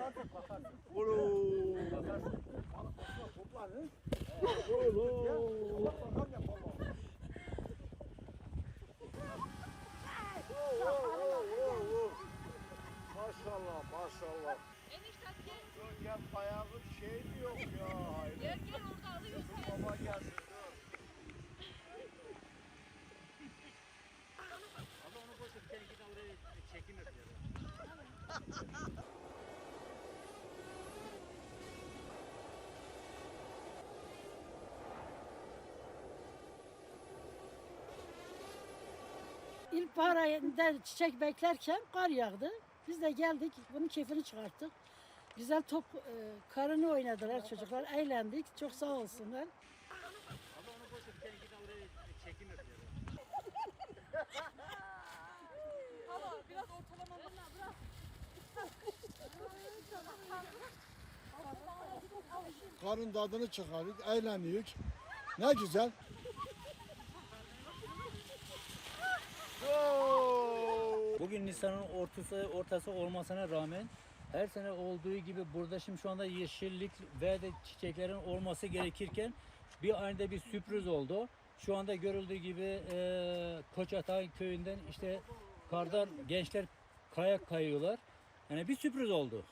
Bakarsın bakarsın. Ulu. Bakarsın. Toplar hı? Ulu. Allah bakalım ya baba. Maşallah maşallah. Enişte gel. Dur gel bayağı şey mi yok ya? Gel gel orada alıyorsun. Baba gelsin dur. Ama onu boş ver. Tane git oraya çekim yapıyor. İlkbahar ayında çiçek beklerken kar yağdı. Biz de geldik, bunun keyfini çıkarttık. Güzel top, e, karını oynadılar çocuklar, eğlendik. Çok sağ olsunlar. Hala biraz ortalama. Karın tadını çıkardık, eğleniyoruz. Ne güzel. Bugün Nisan'ın ortası, ortası olmasına rağmen her sene olduğu gibi burada şimdi şu anda yeşillik ve de çiçeklerin olması gerekirken bir ayda bir sürpriz oldu. Şu anda görüldüğü gibi e, Koçatay köyünden işte kardan gençler kayak kayıyorlar. Yani bir sürpriz oldu.